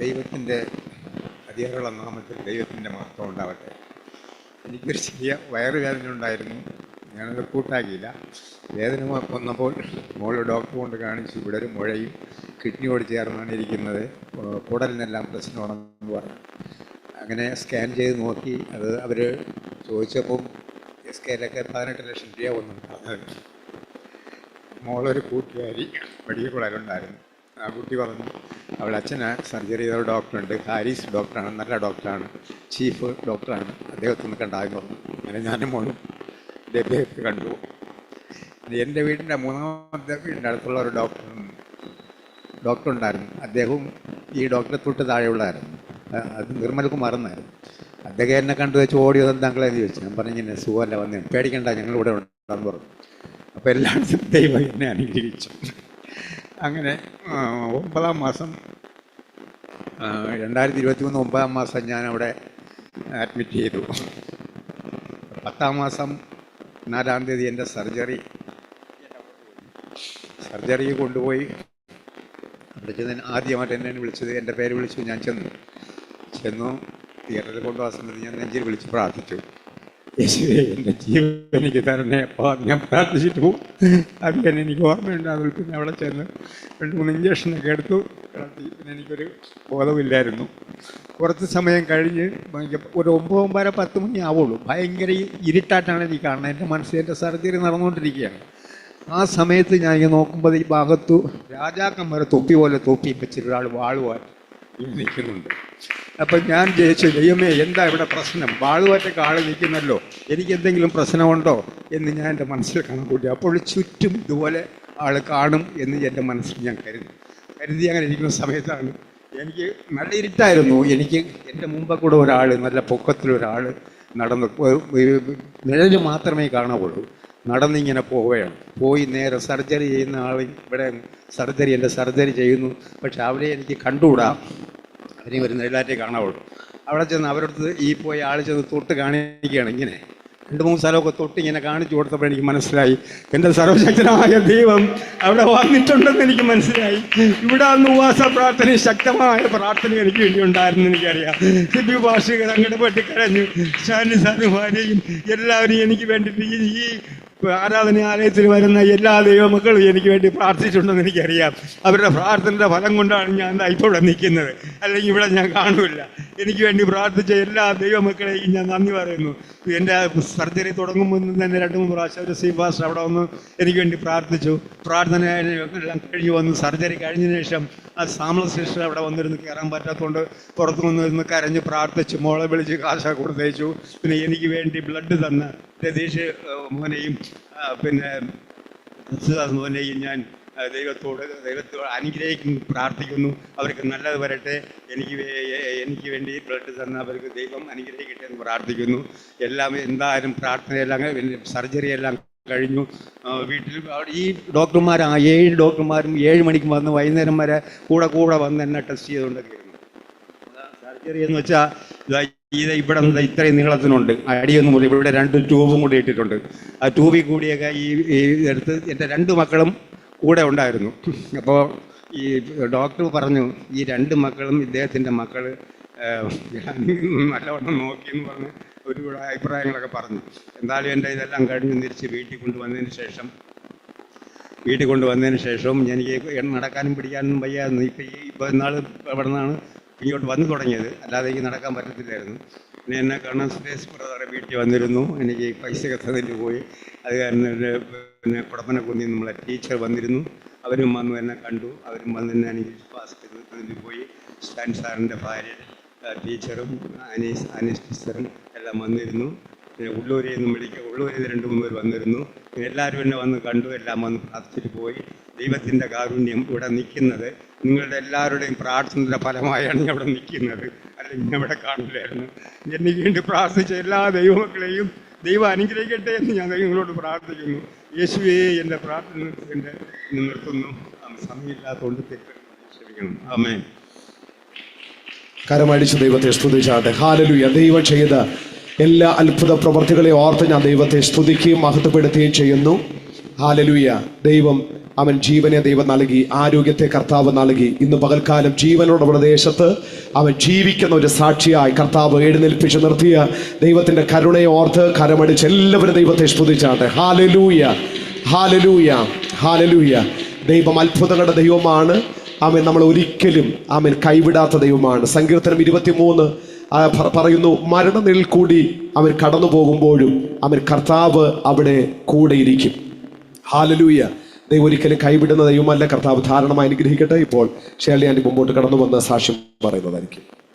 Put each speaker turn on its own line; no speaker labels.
ദൈവത്തിന്റെ അതികളുള്ള നാമത്തിൽ ദൈവത്തിന്റെ മഹത്വം ഉണ്ടാവട്ടെ. എനിക്കൊരു ചെറിയ വയറുവേദന ഉണ്ടായിരുന്നു. ഞാനത് കൂട്ടാക്കിയില്ല. വേദന വന്നപ്പോൾ മോൾ ഡോക്ടർ കൊണ്ട് കാണിച്ചു. ഇവിടെ ഒരു മുഴയും കിഡ്നിയോട് ചേർന്നാണ് ഇരിക്കുന്നത്. കുടലിനെല്ലാം പ്രശ്നമാണെന്ന് പറഞ്ഞു. അങ്ങനെ സ്കാൻ ചെയ്ത് നോക്കി. അത് അവർ ചോദിച്ചപ്പം സ്കാനൊക്കെ പതിനെട്ട് ലക്ഷം രൂപ ഒന്നും പറഞ്ഞത് മോളൊരു കൂട്ടുകാരി മെഡിക്കൽ കോളേജിലുണ്ടായിരുന്നു ആ കുട്ടി പറഞ്ഞു അവളുടെ അച്ഛന് സർജറി ചെയ്ത ഡോക്ടറുണ്ട്. ഹാരിസ് ഡോക്ടറാണ്. നല്ല ഡോക്ടറാണ്. ചീഫ് ഡോക്ടറാണ്. അദ്ദേഹത്തിന് പറഞ്ഞു അങ്ങനെ ഞാനും മോളും അദ്ദേഹത്തെ കണ്ടു. എന്റെ വീടിന്റെ മൂന്നാമത്തെ വീടിന്റെ അടുത്തുള്ള ഒരു ഡോക്ടർ ഡോക്ടർ ഉണ്ടായിരുന്നു. അദ്ദേഹവും ഈ ഡോക്ടറെ തൊട്ട് താഴെയുള്ളതായിരുന്നു. അത് നിർമ്മൽ കുമാറുന്നായിരുന്നു അദ്ദേഹം എന്നെ കണ്ടു വെച്ച് ഓടി വന്ന് താങ്കളെന്ന് ചോദിച്ചു. ഞാൻ പറഞ്ഞു ഇങ്ങനെ സുഖമല്ല വന്നേ. പേടിക്കണ്ട ഞങ്ങളിവിടെ ഉണ്ടെന്ന് പറഞ്ഞു. അപ്പോൾ എല്ലായിടത്തും ദൈവം എന്നെ അനുഗ്രഹിച്ചു. അങ്ങനെ ഒമ്പതാം മാസം രണ്ടായിരത്തി ഇരുപത്തി മൂന്ന് ഒമ്പതാം മാസം ഞാൻ അവിടെ അഡ്മിറ്റ് ചെയ്തു. പത്താം മാസം നാലാം തീയതി എന്റെ സർജറി സർജറി കൊണ്ടുപോയി. വിളിച്ചത് ആദ്യമായിട്ട് എന്നെ വിളിച്ചത് എന്റെ പേര് വിളിച്ചു ഞാൻ ചെന്നു ചെന്നു. തിയേറ്ററിൽ കൊണ്ടുപോകാൻ സമയത്ത് ഞാൻ നെഞ്ചിൽ വിളിച്ച് പ്രാർത്ഥിച്ചു. യേശുവേ എന്റെ ജീവൻ എനിക്ക് തരണേ അപ്പോൾ ഞാൻ പ്രാർത്ഥിച്ചിട്ട് പോകും. അത് തന്നെ എനിക്ക് ഓർമ്മയുണ്ട്. അതിൽ പിന്നെ അവിടെ ചെന്ന് രണ്ട് മൂന്ന് ഇഞ്ചക്ഷനൊക്കെ എടുത്തു. കിടത്തി. പിന്നെ എനിക്കൊരു ബോധമില്ലായിരുന്നു കുറച്ച് സമയം കഴിഞ്ഞ് ഒരു ഒമ്പത് ഒമ്പതര പത്ത് മണി ആവുള്ളൂ. ഭയങ്കര ഇരുട്ടായിട്ടാണ് എനിക്ക് കാണുന്നത്. എന്റെ മനസ്സിൽ എന്റെ സർജറി നടന്നുകൊണ്ടിരിക്കുകയാണ്. ആ സമയത്ത് ഞാൻ ഇങ്ങനെ നോക്കുമ്പോൾ ഈ ഭാഗത്തു രാജാക്കന്മാരെ തൊപ്പി പോലെ തൊപ്പി വെച്ചിട്ടൊരാൾ വാളുമായിട്ട് നിൽക്കുന്നുണ്ട്. അപ്പം ഞാൻ ജയിച്ചു ദൈവമേ എന്താ ഇവിടെ പ്രശ്നം? വാളുവറ്റ കാളി നിൽക്കുന്നല്ലോ. എനിക്ക് എന്തെങ്കിലും പ്രശ്നമുണ്ടോ എന്ന് ഞാൻ എന്റെ മനസ്സിൽ കണക്കൂട്ടി. അപ്പോൾ ചുറ്റും ഇതുപോലെ ആൾ കാണും എന്ന് എന്റെ മനസ്സിൽ ഞാൻ കരുതി. കരുതി അങ്ങനെ ഇരിക്കുന്ന സമയത്താണ് എനിക്ക് നല്ല ഇരുട്ടായിരുന്നു. എനിക്ക് എന്റെ മുമ്പ് കൂടെ ഒരാൾ നല്ല പൊക്കത്തിലൊരാൾ നടന്ന്. നിഴൽ മാത്രമേ കാണാവുള്ളൂ നടന്നിങ്ങനെ പോവുകയാണ്. പോയി നേരെ സർജറി ചെയ്യുന്ന ആൾ ഇവിടെ സർജറി എന്റെ സർജറി ചെയ്യുന്നു. പക്ഷെ അവരെ എനിക്ക് കണ്ടുകൂടാ? അവരെ ഒരു നെല്ലാറ്റേ കാണാവുള്ളൂ. അവിടെ ചെന്ന് അവരടുത്ത് ഈ പോയി ആൾ ചെന്ന് തൊട്ട് കാണിക്കുകയാണ് ഇങ്ങനെ. രണ്ട് മൂന്ന് സ്ഥലമൊക്കെ തൊട്ട് ഇങ്ങനെ കാണിച്ചു കൊടുത്തപ്പോൾ എനിക്ക് മനസ്സിലായി. എന്റെ സർവശക്തനായ ദൈവം അവിടെ വന്നിട്ടുണ്ടെന്ന് എനിക്ക് മനസ്സിലായി. ഇവിടെ അന്ന് ഉപവാസ പ്രാർത്ഥന ശക്തമായ പ്രാർത്ഥന എനിക്ക് വേണ്ടി ഉണ്ടായിരുന്നു എനിക്കറിയാം. സിബി ഭാഷകൾ അങ്ങോട്ട് പെട്ടി കരഞ്ഞു ഷാനി സാനുമാരെയും എല്ലാവരും എനിക്ക് വേണ്ടി ഈ ഈ ആരാധനാലയത്തിൽ വരുന്ന എല്ലാ ദൈവമക്കളും എനിക്ക് വേണ്ടി പ്രാർത്ഥിച്ചിട്ടുണ്ടെന്ന് എനിക്കറിയാം. അവരുടെ പ്രാർത്ഥനയുടെ ഫലം കൊണ്ടാണ് ഞാൻ ഇവിടെ നിൽക്കുന്നത്. അല്ലെങ്കിൽ ഇവിടെ ഞാൻ കാണൂല എനിക്ക് വേണ്ടി പ്രാർത്ഥിച്ച എല്ലാ ദൈവമക്കളെയും ഞാൻ നന്ദി പറയുന്നു. എന്റെ സർജറി തുടങ്ങുമ്പോൾ തന്നെ രണ്ട് മൂന്ന് പ്രാവശ്യം ഒരു സീ ഫാസ്റ്റ് അവിടെ വന്ന് എനിക്ക് വേണ്ടി പ്രാർത്ഥിച്ചു. പ്രാർത്ഥന എല്ലാം കഴിഞ്ഞ് വന്ന് സർജറി കഴിഞ്ഞതിന് ശേഷം ആ സാമള സിസ്റ്റർ അവിടെ വന്നിരുന്ന് കയറാൻ പറ്റാത്തതുകൊണ്ട് പുറത്തു വന്നിരുന്ന് കരഞ്ഞ് പ്രാർത്ഥിച്ചു മോളെ വിളിച്ച് കാശ കൊടുത്തയച്ചു. പിന്നെ എനിക്ക് വേണ്ടി ബ്ലഡ് തന്ന. രതീഷ് മോഹനെയും പിന്നെ ക്രിസ്തുദാസ് മോനെയും ഞാൻ ദൈവത്തോട് ദൈവത്തോട് അനുഗ്രഹിക്കും പ്രാർത്ഥിക്കുന്നു. അവർക്ക് നല്ലത് വരട്ടെ. എനിക്ക് എനിക്ക് വേണ്ടി ബ്ലഡ് തന്ന അവർക്ക് ദൈവം അനുഗ്രഹിക്കട്ടെ എന്ന് പ്രാർത്ഥിക്കുന്നു. എല്ലാം എന്തായാലും പ്രാർത്ഥനയെല്ലാം സർജറി എല്ലാം കഴിഞ്ഞു. വീട്ടിൽ ഈ ഡോക്ടർമാർ ആ ഏഴ് ഡോക്ടർമാരും ഏഴ് മണിക്ക് വന്ന് വൈകുന്നേരം വരെ കൂടെ കൂടെ വന്ന് എന്നെ ടെസ്റ്റ് ചെയ്തുകൊണ്ടൊക്കെ ഇരുന്നു. സർജറി എന്ന് വെച്ചാൽ ഇത് ഇവിടെ ഇത്രയും നീളത്തിനുണ്ട് അടിയൊന്നും കൂടി ഇവിടെ രണ്ട് ട്യൂബും കൂടി ഇട്ടിട്ടുണ്ട്. ആ ട്യൂബിൽ കൂടിയൊക്കെ ഈ ഈ എടുത്ത് എന്റെ രണ്ട് മക്കളും കൂടെ ഉണ്ടായിരുന്നു. അപ്പോൾ ഈ ഡോക്ടർ പറഞ്ഞു ഈ രണ്ട് മക്കളും ഇദ്ദേഹത്തിന്റെ മക്കൾ നല്ലവണ്ണം നോക്കി എന്ന് പറഞ്ഞ് ഒരു അഭിപ്രായങ്ങളൊക്കെ പറഞ്ഞു. എന്തായാലും എന്റെ ഇതെല്ലാം കഴിഞ്ഞ് തിരിച്ച് വീട്ടിൽ കൊണ്ടുവന്നതിന് ശേഷം വീട്ടിൽ കൊണ്ടുവന്നതിന് ശേഷവും എനിക്ക് നടക്കാനും പിടിക്കാനും വയ്യായിരുന്നു. ഇപ്പം ഈ ഇപ്പം ഇന്നാൾ ഇവിടെ നിന്നാണ് ഇങ്ങോട്ട് വന്നു തുടങ്ങിയത്. അല്ലാതെ എനിക്ക് നടക്കാൻ പറ്റത്തില്ലായിരുന്നു. പിന്നെ എന്നെ കാണാൻ സുരേഷ് ബ്രദറെ വീട്ടിൽ വന്നിരുന്നു. എനിക്ക് പൈസയൊക്കെ തന്നിട്ട് പോയി. അത് കാരണം എന്റെ പിന്നെ കുടപ്പനക്കുന്നിൽ നമ്മളെ ടീച്ചർ വന്നിരുന്നു. അവരും വന്നു എന്നെ കണ്ടു. അവരും വന്ന് എന്നെ എനിക്ക് പാസ് ചെയ്ത് പോയി. സ്റ്റാൻ സാറിന്റെ ഭാര്യ ടീച്ചറും അനീസ് അനീസ് ടീച്ചറും എല്ലാം വന്നിരുന്നു. പിന്നെ ഉള്ളൂരിൽ നിന്നും വിളിക്കുക ഉള്ളൂരിൽ നിന്ന് രണ്ട് മൂന്ന് പേർ വന്നിരുന്നു. എല്ലാവരും എന്നെ വന്ന് കണ്ടു. എല്ലാം വന്ന് പ്രാർത്ഥിച്ചിട്ട് പോയി. ദൈവത്തിന്റെ കാരുണ്യം ഇവിടെ നിൽക്കുന്നത്. നിങ്ങളുടെ എല്ലാവരുടെയും പ്രാർത്ഥനയുടെ ഫലമായാണ് ഞാൻ ഇവിടെ നിൽക്കുന്നത്. അല്ലെങ്കിൽ ഞാൻ ഇവിടെ കാണില്ലായിരുന്നു എന്നെ വേണ്ടി പ്രാർത്ഥിച്ച എല്ലാ ദൈവമക്കളെയും ദൈവം അനുഗ്രഹിക്കട്ടെ എന്ന് ഞാൻ നിങ്ങളോട് പ്രാർത്ഥിക്കുന്നു. യേശുവേ എന്റെ പ്രാർത്ഥന എന്റെ നിർത്തുന്നു. സമയമില്ലാത്തതുകൊണ്ട് ക്ഷമിക്കണം. അമ്മേ
കരമടിച്ച് ദൈവത്തെ സ്തുതിച്ചാട്ടെ ഹാലലുയ ദൈവം ചെയ്ത എല്ലാ അത്ഭുത പ്രവർത്തികളെ ഓർത്ത് ഞാൻ ദൈവത്തെ സ്തുതിക്കുകയും മഹത്വപ്പെടുത്തുകയും ചെയ്യുന്നു. ഹാലലുയ ദൈവം അവൻ ജീവനെ ദൈവം നൽകി ആരോഗ്യത്തെ കർത്താവ് നൽകി. ഇന്ന് പകൽക്കാലം ജീവനോടെ പ്രദേശത്ത് അവൻ ജീവിക്കുന്ന ഒരു സാക്ഷിയായി കർത്താവ് എഴുന്നേൽപ്പിച്ച് നിർത്തിയ ദൈവത്തിന്റെ കരുണയെ ഓർത്ത് കരമടിച്ച് എല്ലാവരും ദൈവത്തെ സ്തുതിച്ചാട്ടെ. ഹാലലൂയ ഹാലലൂയ ഹാലലൂയ ദൈവം അത്ഭുതങ്ങളുടെ ദൈവമാണ്. അവൻ നമ്മൾ ഒരിക്കലും അവൻ കൈവിടാത്ത ദൈവമാണ്. സങ്കീർത്തനം ഇരുപത്തിമൂന്ന് പറയുന്നു മരണനിൽ കൂടി അവൻ കടന്നു പോകുമ്പോഴും അവൻ കർത്താവ് അവിടെ കൂടെ ഇരിക്കും ഹാലലൂയ ദൈവം ഒരിക്കലും കൈവിടുന്ന ദൈവമല്ല. കർത്താവ് ധാരണമായി അനുഗ്രഹിക്കട്ടെ. ഇപ്പോൾ ഷേർലി ആന്റി മുമ്പോട്ട് കടന്നു വന്ന സാക്ഷ്യം പറയുന്നതായിരിക്കും.